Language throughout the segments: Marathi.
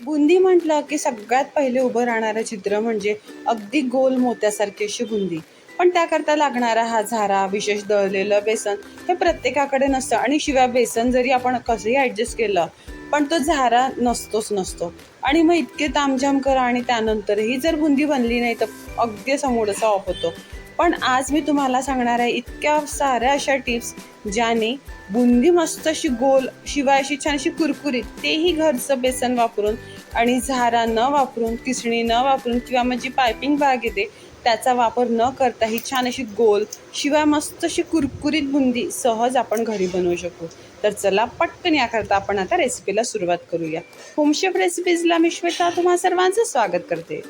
बुंदी म्हटलं की सगळ्यात पहिले उभं राहणारं चित्र म्हणजे अगदी गोल मोत्यासारखी अशी बुंदी. पण त्याकरता लागणारा हा झारा विशेष दळलेलं बेसन हे प्रत्येकाकडे नसतं आणि शिवाय बेसन जरी आपण कसंही ॲडजस्ट केलं पण तो झारा नसतोच नसतो. आणि मग इतके तामझाम करा आणि त्यानंतरही जर बुंदी बनली नाही तर अगदी असा ऑफ होतो. पण आज मी तुम्हाला सांगणार आहे इतक्या साऱ्या अशा टिप्स ज्याने बुंदी मस्त अशी गोल शिवाय अशी छान अशी कुरकुरीत तेही घरचं बेसन वापरून आणि झारा न वापरून किसणी न वापरून किंवा मग जी पायपिंग बाग येते त्याचा वापर न करता ही छान अशी गोल शिवाय मस्त अशी कुरकुरीत बुंदी सहज आपण घरी बनवू शकू. तर चला पटकन याकरता आपण आता रेसिपीला सुरुवात करूया. होमशेफ रेसिपीजला मी श्वेता तुम्हा सर्वांचं स्वागत करते.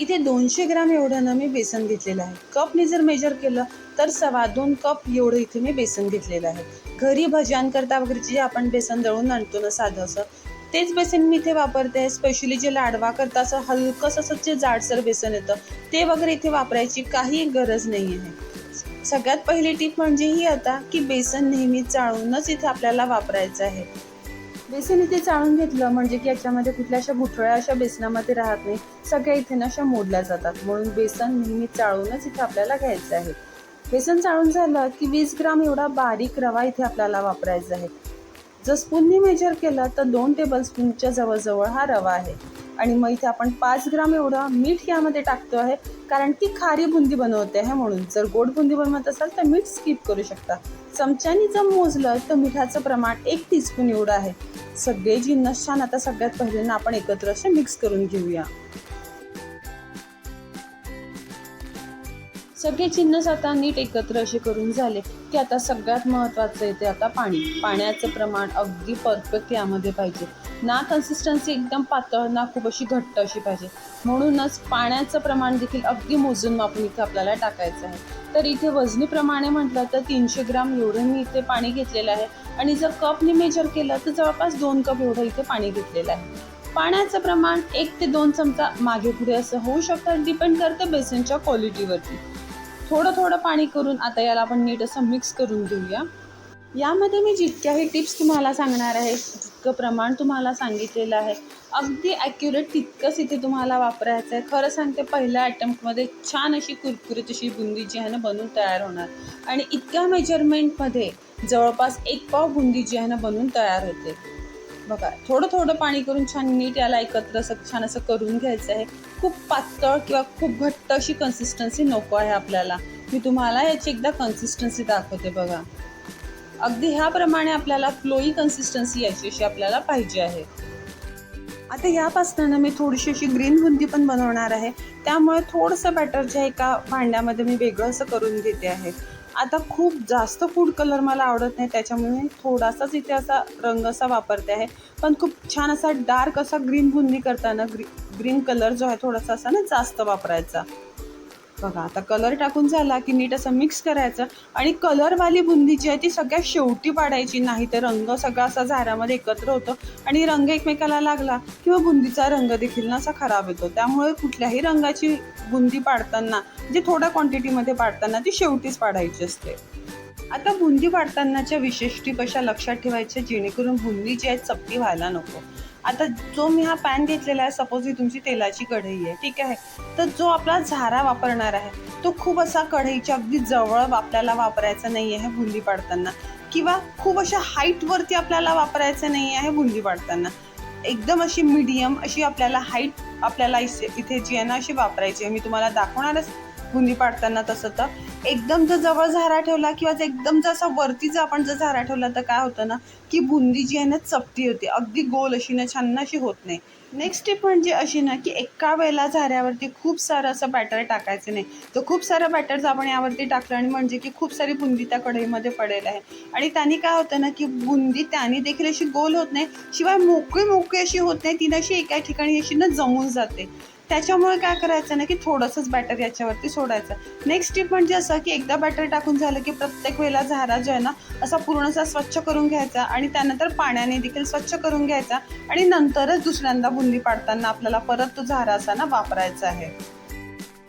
इथे दोनशे ग्राम एवढं ना मी बेसन घेतलेलं आहे. कपने जर मेजर केलं तर सव्वा दोन कप एवढं इथे मी बेसन घेतलेलं आहे. घरी भज्यांकरता वगैरे जे आपण बेसन दळून आणतो ना साधं असं तेच बेसन मी इथे वापरते. स्पेशली जे लाडवा करता असं हलकंसं असं जे जाडसर बेसन येतं ते वगैरे इथे वापरायची काही गरज नाही आहे. सगळ्यात पहिली टीप म्हणजे ही आता की बेसन नेहमी चाळूनच इथे आपल्याला वापरायचं आहे. बेसन इथे चाळून घेतलं म्हणजे की याच्यामध्ये कुठल्या अशा गुठळ्या अशा बेसनामध्ये राहत नाही. सगळ्या इथे ना अशा मोडल्या जातात. म्हणून बेसन नेहमी चाळूनच इथे आपल्याला घ्यायचं आहे. बेसन चाळून झालं की वीस ग्राम एवढा बारीक रवा इथे आपल्याला वापरायचा आहे. जर स्पूननी मेजर केलं तर दोन टेबल स्पूनच्या जवळजवळ हा रवा आहे. आणि मग इथे आपण पाच ग्राम एवढं मीठ यामध्ये टाकतो आहे. कारण ती खारी बुंदी बनवते आहे म्हणून. जर गोड बुंदी बनवत असाल तर मीठ स्किप करू शकता. चमच्यानी जर मोजलं तर मिठाचं प्रमाण एक टीस्पून एवढं आहे. सगळे जिन्नस छान आता सगळ्यात पहिल्यांदा आपण एकत्र असे मिक्स करून घेऊया. सगळे चिन्नस आता नीट एकत्र असे करून झाले की आता सगळ्यात महत्त्वाचं येते आता पाणी. पाण्याचं प्रमाण अगदी परफेक्ट यामध्ये पाहिजे. ना कन्सिस्टन्सी एकदम पातळ ना खूप अशी घट्ट अशी पाहिजे. म्हणूनच पाण्याचं प्रमाण देखील अगदी मोजून मापून इथे आपल्याला टाकायचं आहे. तर इथे वजनीप्रमाणे म्हटलं तर तीनशे ग्राम एवढं मी इथे पाणी घेतलेलं आहे. आणि जर कपने मेजर केलं तर जवळपास दोन कप एवढं इथे पाणी घेतलेलं आहे. पाण्याचं प्रमाण एक ते दोन चमचा मागे पुढे असं होऊ शकतं डिपेंड करतं बेसनच्या क्वालिटीवरती थोडं थोडं पाणी करून आता याला आपण नीट असं मिक्स करून घेऊया. यामध्ये मी जितक्याही टिप्स तुम्हाला सांगणार आहे जितकं प्रमाण तुम्हाला सांगितलेलं आहे अगदी ॲक्युरेट तितकंच इथे तुम्हाला वापरायचं आहे. खरं सांगते पहिल्या अटेम्प्टमध्ये छान अशी कुरकुरीत अशी बुंदी जी आहे ना बनवून तयार होणार. आणि इतक्या मेजरमेंटमध्ये जवळपास एक पाव बुंदी जी आहे ना बनवून तयार होते. बघा थोडं थोडं पाणी करून छान नीट याला एकत्र असं छान असं करून घ्यायचं आहे. खूप पातळ किंवा खूप घट्ट अशी कन्सिस्टन्सी नको आहे आपल्याला. मी तुम्हाला याची एकदा कन्सिस्टन्सी दाखवते बघा. अगदी ह्याप्रमाणे आपल्याला फ्लोई कन्सिस्टन्सी याची अशी आपल्याला पाहिजे आहे. आता यापासून मी थोडीशी अशी ग्रीन बुंदी पण बनवणार आहे. त्यामुळे थोडंसं बॅटर जे एका भांड्यामध्ये मी वेगळं असं करून घेते आहे. आता खूप जास्त फूड कलर मला आवडत नाही त्याच्यामुळे मी थोडासाच इथे असा रंग असा वापरते आहे. पण खूप छान असा डार्क असा ग्रीन बुंदी करताना ग्री ग्रीन कलर जो आहे थोडासा असा ना जास्त वापरायचा. बघा आता कलर टाकून झाला की नीट असं मिक्स करायचं. आणि कलरवाली बुंदी जी आहे ती सगळ्यात शेवटी पाडायची नाही तर रंग सगळा असा झाऱ्यामध्ये एकत्र होतो आणि रंग एकमेकाला लागला किंवा बुंदीचा रंग देखील ना असा खराब येतो. त्यामुळे कुठल्याही रंगाची बुंदी पाडताना जे थोड्या क्वांटिटीमध्ये पाडताना ती शेवटीच पाडायची असते. आता बुंदी पाडतानाच्या विशेष टीप अशा लक्षात ठेवायच्या जेणेकरून बुंदी जी आहे चपटी व्हायला नको. आता जो मी हा पॅन घेतलेला आहे सपोज ही तुमची तेलाची कढई आहे ठीक आहे? तर जो आपला झारा वापरणार आहे तो खूप असा कढईच्या अगदी जवळ आपल्याला वापरायचा नाही आहे बुंदी पाडताना. किंवा खूप अशा हाईटवरती आपल्याला वापरायचं नाही आहे बुंदी पाडताना. एकदम अशी मीडियम अशी आपल्याला हाईट आपल्याला इसे- इथे जी आहे ना अशी वापरायची आहे. मी तुम्हाला दाखवणारच बुंदी पाडताना तसं तर. एकदम जर जवळ झारा ठेवला किंवा जर एकदम जर असा वरती जर आपण जर झारा ठेवला तर काय होतं ना की बुंदी जी आहे ना चपटी होते. अगदी गोल अशी ना छान अशी होत नाही. नेक्स्ट टिप म्हणजे अशी ना की एका वेळेला झाऱ्यावरती खूप सारं असं बॅटर टाकायचं नाही. तर खूप सारं बॅटर आपण यावरती टाकलं आणि म्हणजे की खूप सारी बुंदी त्या कढईमध्ये पडेल आहे. आणि त्याने काय होतं ना की बुंदी त्याने देखील अशी गोल होत नाही. शिवाय मोकळी मोकळी अशी होत नाही. ती अशी एका ठिकाणी अशी ना जमून जाते. त्याच्यामुळे काय करायचं ना की थोडंसंच बॅटर याच्यावरती सोडायचं. नेक्स्ट टिप म्हणजे असं की एकदा बॅटर टाकून झालं की प्रत्येक वेळेला झारा जो आहे ना असा पूर्णसा स्वच्छ करून घ्यायचा आणि त्यानंतर पाण्याने देखील स्वच्छ करून घ्यायचा आणि नंतरच दुसऱ्यांदा बुंदी पाडताना आपल्याला परत तो झारा असा ना वापरायचा आहे.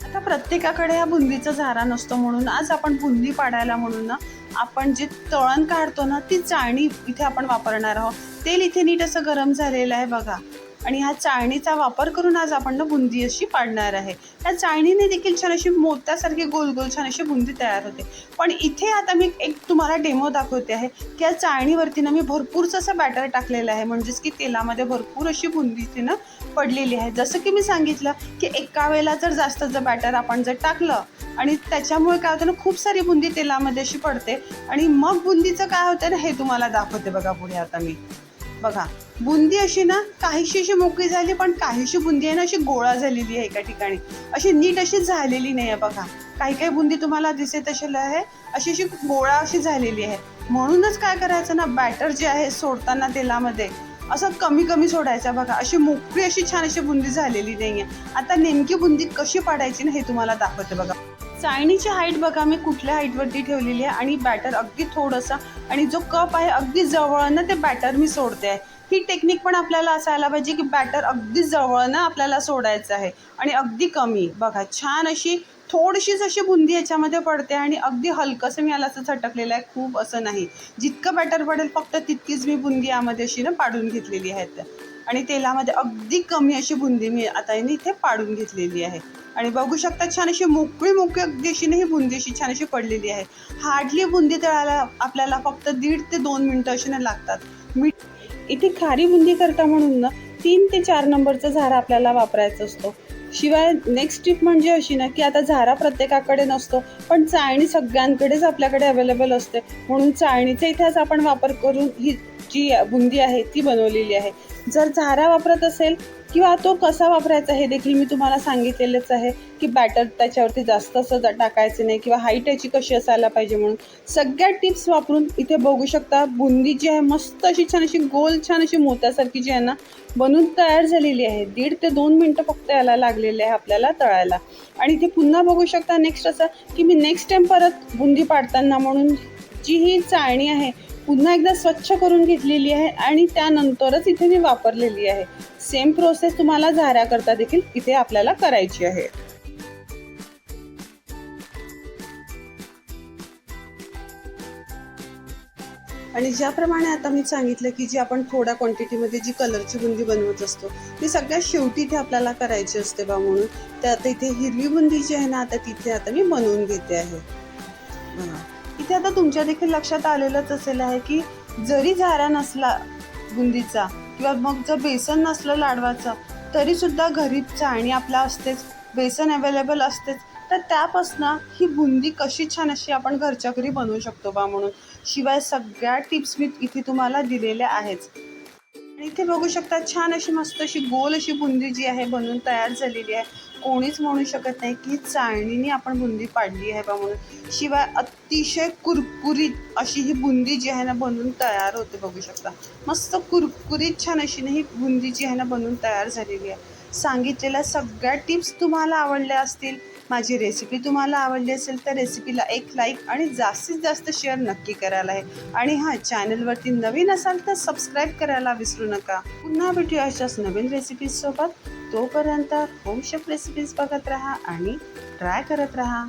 आता प्रत्येकाकडे हा बुंदीचा झारा नसतो म्हणून आज आपण बुंदी पाडायला म्हणून ना आपण जे तळण काढतो ना ती चाळणी इथे आपण वापरणार आहोत. तेल इथे नीट असं गरम झालेलं आहे बघा. आणि ह्या चाळणीचा वापर करून आज आपण ना बुंदी अशी पाडणार आहे. ह्या चाळणीने देखील छान अशी मोत्यासारखी गोल गोल छान अशी बुंदी तयार होते. पण इथे आता मी एक तुम्हाला डेमो दाखवते आहे की या चाळणीवरती ना मी भरपूरचं असं बॅटर टाकलेलं आहे. म्हणजेच की तेलामध्ये भरपूर अशी बुंदी इथे ना पडलेली आहे. जसं की मी सांगितलं की एका वेळेला जर जास्त जर बॅटर आपण जर टाकलं आणि त्याच्यामुळे काय होतं ना खूप सारी बुंदी तेलामध्ये अशी पडते. आणि मग बुंदीचं काय होतं ना हे तुम्हाला दाखवते बघा पुढे आता मी. बघा. बुंदी अशी ना काहीशी अशी मोकळी झाली पण काहीशी बुंदी आहे ना अशी गोळा झालेली आहे एका ठिकाणी. अशी नीट अशी झालेली नाही आहे बघा. काही काही बुंदी तुम्हाला दिसत असेल आहे अशी अशी गोळा अशी झालेली आहे. म्हणूनच काय करायचं ना बॅटर जे आहे सोडताना तेलामध्ये असं कमी कमी सोडायचं बघा. अशी मोकळी अशी छान अशी बुंदी झालेली नाही आहे आता नेमकी बुंदी कशी पाडायची ना हे तुम्हाला दाखवते बघा. चाळणीची हाईट बघा मी कुठल्या हाईटवरती ठेवलेली आहे आणि बॅटर अगदी थोडंसं आणि जो कप आहे अगदी जवळनं ते बॅटर मी सोडते. आहे ही टेक्निक पण आपल्याला असायला पाहिजे की बॅटर अगदी जवळनं आपल्याला सोडायचं आहे आणि अगदी कमी. बघा छान अशी थोडीशीच अशी बुंदी याच्यामध्ये पडते आणि अगदी हलकंसं मी याला असं झटकलेलं आहे खूप असं नाही. जितकं बॅटर पडेल फक्त तितकीच मी बुंदी यामध्ये अशी ना पाडून घेतलेली आहेत आणि तेलामध्ये अगदी कमी अशी बुंदी मी आता इथे पाडून घेतलेली आहे. आणि बघू शकता छान अशी मोकळी मोकळी अगदी अशी नाही ही बुंदी अशी छान अशी पडलेली आहे. हार्डली बुंदी तळायला आपल्याला फक्त दीड ते दोन मिनटं अशी ना लागतात. मीठ इथे खारी बुंदी करता म्हणून ना तीन ते चार नंबरचा झारा आपल्याला वापरायचा असतो. शिवाय नेक्स्ट टिप म्हणजे अशी ना की आता झारा प्रत्येकाकडे नसतो पण चाळणी सगळ्यांकडेच आपल्याकडे अवेलेबल असते. म्हणून चाळणीचा इतिहास आपण वापर करून ही जी बुंदी आहे ती बनवलेली आहे. जर झारा वापरत असेल किंवा तो कसा वापरायचा हे देखील मी तुम्हाला सांगितलेलंच आहे की बॅटर त्याच्यावरती जास्त असं टाकायचं नाही किंवा हाईट याची कशी असायला पाहिजे म्हणून. सगळ्या टिप्स वापरून इथे बघू शकता बुंदी जी आहे मस्त अशी छान अशी गोल छान अशी मोत्यासारखी जी आहे ना बनून तयार झालेली आहे. दीड ते दोन मिनटं फक्त याला लागलेले आहे आपल्याला तळायला. आणि इथे पुन्हा बघू शकता नेक्स्ट असं की मी नेक्स्ट टाइम परत बुंदी पाडताना म्हणून जी ही चाळणी आहे पुन्हा एकदा स्वच्छ करून घेतलेली आहे आणि त्यानंतरच इथे मी वापरलेली आहे. सेम प्रोसेस तुम्हाला झाऱ्याकरता देखील इथे आपल्याला करायची आहे. आणि ज्याप्रमाणे आता मी सांगितलं की जी आपण थोड्या क्वांटिटीमध्ये जी कलरची बुंदी बनवत असतो ती सगळ्यात शेवटी इथे आपल्याला करायची असते बा म्हणून. तर आता इथे हिरवी बुंदी जी आहे ना आता तिथे आता मी बनवून घेते आहे. बघा. इथे आता तुमच्या देखील लक्षात आलेलंच असेल आहे की जरी झारा नसला बुंदीचा किंवा मग जर बेसन नसलं लाडवाचं तरी सुद्धा घरी चाळणी आपला असतेच बेसन अवेलेबल असतेच तर त्यापासनं ही बुंदी कशी छान अशी आपण घरच्या घरी बनवू शकतो बा म्हणून. शिवाय सगळ्या टिप्स मी इथे तुम्हाला दिलेल्या आहेच आणि इथे बघू शकता छान अशी मस्त अशी गोल अशी बुंदी जी आहे बनवून तयार झालेली आहे. कोणीच म्हणू शकत नाही की चाळणीने आपण बुंदी पाडली आहे बा म्हणून. शिवाय अतिशय कुरकुरीत अशी ही बुंदी जी आहे ना बनवून तयार होते बघू शकता. मस्त कुरकुरीत छान अशी ना ही बुंदी जी आहे ना बनवून तयार झालेली आहे. सांगितलेल्या सगळ्या टिप्स तुम्हाला आवडल्या असतील माझी रेसिपी तुम्हाला आवडली असेल तर रेसिपीला एक लाईक आणि जास्तीत जास्त शेअर नक्की करायला आहे. आणि हां चॅनलवरती नवीन असाल तर सबस्क्राईब करायला विसरू नका. पुन्हा भेटूया अशाच नवीन रेसिपीजसोबत तोपर्यंत होमशेफ रेसिपीज बघत राहा आणि ट्राय करत राहा.